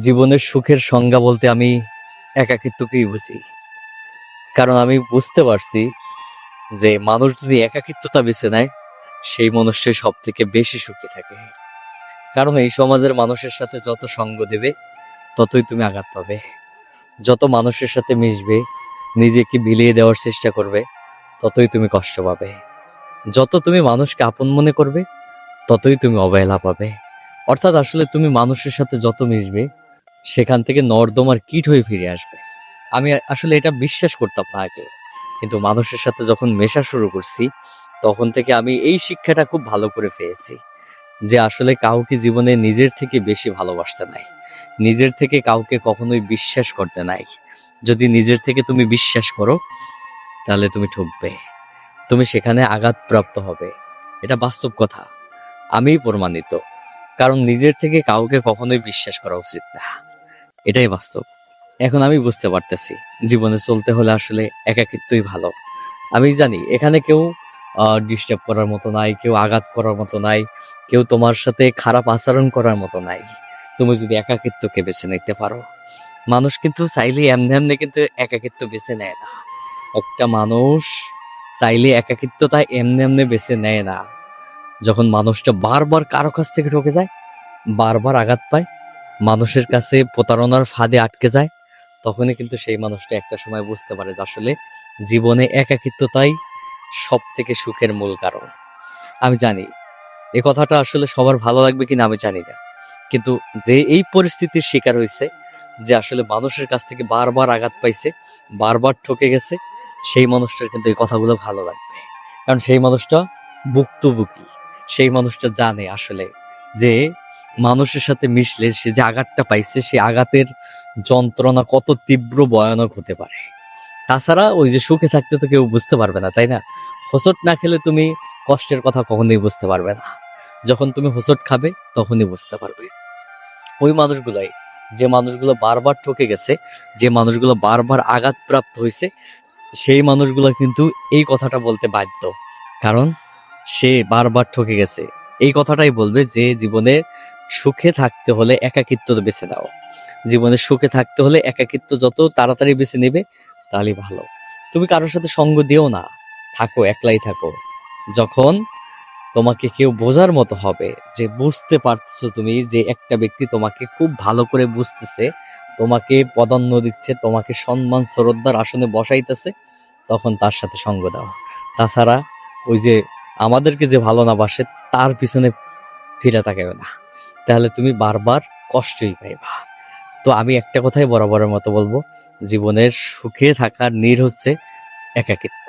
জীবনের সুখের সংজ্ঞা বলতে আমি একাকিত্বকেই বুঝি। কারণ আমি বুঝতে পারছি যে মানুষ যদি একাকিত্বতা বেছে নেয়, সেই মানুষটাই সব থেকে বেশি সুখী থাকে। কারণ এই সমাজের মানুষের সাথে যত সঙ্গ দেবে, ততই তুমি আঘাত পাবে। যত মানুষের সাথে মিশবে, নিজেকে বিলিয়ে দেওয়ার চেষ্টা করবে, ততই তুমি কষ্ট পাবে। যত তুমি মানুষকে আপন মনে করবে, ততই তুমি অবহেলা পাবে। অর্থাৎ আসলে তুমি মানুষের সাথে যত মিশবে সেখান থেকে নর্দমার কীট হয়ে ফিরে আসবে। আমি আসলে এটা বিশ্বাস করতাম না আগে। কিন্তু মানুষের সাথে যখন মেশা শুরু করছি, তখন থেকে আমি এই শিক্ষাটা খুব ভালো করে পেয়েছি যে আসলে কাউকে জীবনে নিজের থেকে বেশি ভালোবাসতে নাই। নিজের থেকে কাউকে কখনোই বিশ্বাস করতে নাই। যদি নিজের থেকে তুমি বিশ্বাস করো, তাহলে তুমি ঠকবে। তুমি সেখানে আঘাতপ্রাপ্ত হবে। এটা বাস্তব কথা। আমিই প্রমাণিত। কারণ নিজের থেকে কাউকে কখনোই বিশ্বাস করা উচিত না। এটাই বাস্তব। এখন আমি বুঝতে পারতেছি, জীবনে চলতে হলে আসলে একাকিত্বই ভালো। আমি জানি, এখানে কেউ ডিস্টার্ব করার মতো নাই, কেউ আঘাত করার মতো নাই, কেউ তোমার সাথে খারাপ আচরণ করার মতো নাই। তুমি যদি একাকিত্বকে বেছে নিতে পারো, মানুষ কিন্তু চাইলে এমনি এমনি কিন্তু একাকিত্ব বেছে নেয় না। একটা মানুষ চাইলে একাকিত্বতা এমনি এমনি বেছে নেয় না। যখন মানুষটা বারবার কারও কাছ থেকে ঠকে যায়, বারবার আঘাত পায় মানুষের কাছে প্রতারণার ফাঁদে আটকে যায়, তখনই কিন্তু সেই মানুষটা একটা সময় বুঝতে পারে যে আসলে জীবনে একাকিত্বতাই সব থেকে সুখের মূল কারণ। আমি জানি, এ কথাটা আসলে সবার ভালো লাগবে কিনা আমি জানি না। কিন্তু যে এই পরিস্থিতির শিকার হয়েছে, যে আসলে মানুষের কাছ থেকে বারবার আঘাত পাইছে, বারবার ঠকে গেছে, সেই মানুষটার কিন্তু এই কথাগুলো ভালো লাগবে। কারণ সেই মানুষটা ভুক্তভোগী, সেই মানুষটা জানে আসলে যে মানুষের সাথে মিশলে সে যে আঘাতটা পাইছে, সেই আঘাতের যন্ত্রণা কত তীব্র ভয়ানক হতে পারে। তাছাড়া ওই যে সুখে থাকতে তো কেউ বুঝতে পারবে না, তাই না? হোসট না খেলে তুমি কষ্টের কথা কখনোই বুঝতে পারবে না। যখন তুমি হোসট খাবে, তখনই বুঝতে পারবে। ওই মানুষগুলাই, যে মানুষগুলো বারবার ঠকে গেছে, যে মানুষগুলো বারবার আঘাতপ্রাপ্ত হয়েছে সেই মানুষগুলো কিন্তু এই কথাটা বলতে বাধ্য। কারণ সে বারবার ঠকে গেছে। এই কথাটাই বলবে যে জীবনে সুখে থাকতে হলে একাকিত্ব বেছে নাও। জীবনে সুখে থাকতে হলে একাকিত্ব যত তাড়াতাড়ি বেছে নেবে তাহলেই ভালো। তুমি কারোর সাথে সঙ্গ দিও না। থাকো, একলাই থাকো। যখন তোমাকে কেউ বোঝার মতো হবে, যে বুঝতে পারছ তুমি যে একটা ব্যক্তি তোমাকে খুব ভালো করে বুঝতেছে, তোমাকে পদান্য দিচ্ছে, তোমাকে সম্মান, শ্রদ্ধার আসনে বসাইতেছে, তখন তার সাথে সঙ্গ দাও। তাছাড়া ওই যে আমাদেরকে যে ভালো না বাসে, তার পিছনে ফিরে তাকাবে না। তাহলে তুমি বারবার কষ্টই পাইবা। তো আমি একটা কথাই বরাবরের মতো বলব, জীবনের সুখে থাকার নীর হচ্ছে একাকিত্ব।